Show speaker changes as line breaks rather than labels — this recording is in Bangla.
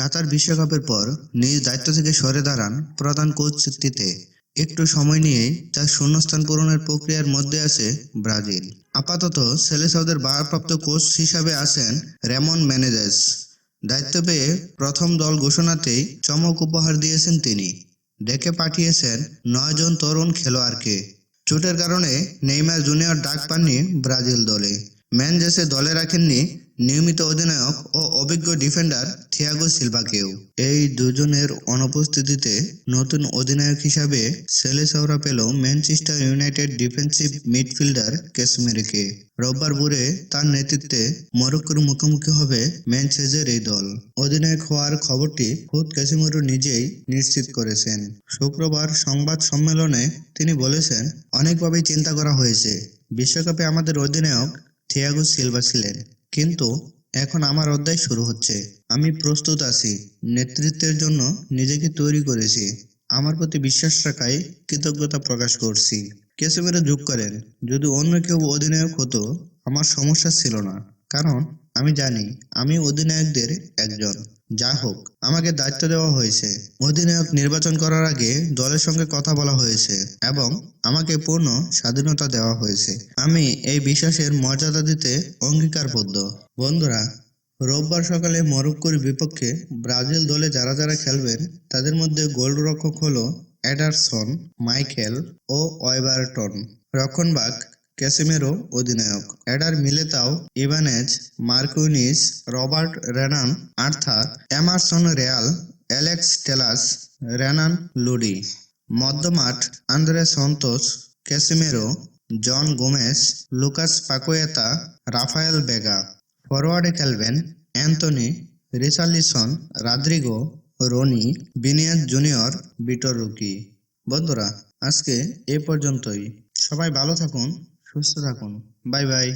কাতার বিশ্বকাপের পর নিজ দায়িত্ব থেকে সরে দাঁড়ান প্রধান কোচ চুক্তিতে একটু সময় নিয়েই তার শূন্যস্থান পূরণের প্রক্রিয়ার মধ্যে আছে ব্রাজিল। আপাতত সেলেসাওদের ভারপ্রাপ্ত কোচ হিসাবে আছেন রেমন ম্যানেজেস দায়িত্ব পেয়ে প্রথম দল ঘোষণাতেই চমক উপহার দিয়েছেন তিনি। ডেকে পাঠিয়েছেন নয়জন তরুণ খেলোয়াড়কে। চোটের কারণে নেইমার জুনিয়র ডাক পাননি ব্রাজিল দলে। ম্যানজেসে দলে রাখেননি নিয়মিত অধিনায়ক ও অভিজ্ঞ ডিফেন্ডার থিয়াগো সিলভাকেও। এই দুজনের অনুপস্থিতিতে নতুন অধিনায়ক হিসাবে সেলেসাওরা পেল ম্যানচেস্টার ইউনাইটেড ডিফেন্সিভ মিডফিল্ডার ক্যাসমেরিকে। রোববার ভোরে তার নেতৃত্বে মরক্কোর মুখোমুখি হবে ম্যানচেজের এই দল। অধিনায়ক হওয়ার খবরটি খুদ ক্যাসিমোরো নিজেই নিশ্চিত করেছেন। শুক্রবার সংবাদ সম্মেলনে তিনি বলেছেন, অনেকভাবেই চিন্তা করা হয়েছে। বিশ্বকাপে আমাদের অধিনায়ক থিয়াগো সিলভা ছিলেন। কিন্তু এখন আমার অধ্যায় শুরু হচ্ছে। আমি প্রস্তুত আছি, নেতৃত্বের জন্য নিজেকে তৈরি করেছি। আমার প্রতি বিশ্বাস রাখায় কৃতজ্ঞতা প্রকাশ করছি। কেসেমেরো যোগ করেন, যদি অন্য কেউ অধিনায়ক হতো, আমার সমস্যা ছিল না। কারণ আমি জানি, আমি অধিনায়কদের একজন। যা হোক, আমাকে দায়িত্ব দেওয়া হয়েছে। অধিনায়ক নির্বাচন করার আগে দলের সঙ্গে কথা বলা হয়েছে এবং আমাকে পূর্ণ স্বাধীনতা দেওয়া হয়েছে। আমি এই বিশ্বাসের মর্যাদা দিতে অঙ্গীকারবদ্ধ। বন্ধুরা, রোববার সকালে মরক্কোর বিপক্ষে ব্রাজিল দলে যারা যারা খেলবেন, তাদের মধ্যে গোলরক্ষক হল অ্যাডারসন, মাইকেল ও ওয়েবারটন। রক্ষণবাগ ক্যাসিমেরো অধিনায়ক। Eder Militao Ibanez, Marquinhos, Robert Renan, Arthur Emerson Royal, Alex Telles, Renan Lodi. মধ্যমাঠ, Andrey Santos, Casemiro, Joao Gomes, Lucas Paqueta, Raphael Veiga. ফরওয়ার্ডে খেলবেন Antony Richarlison Rodrygo, Rony Vinicius Junior, Vitor Roque. বন্ধুরা, আজকে এ পর্যন্তই। সবাই ভালো থাকুন সুস্থ থাকুন। Bye bye.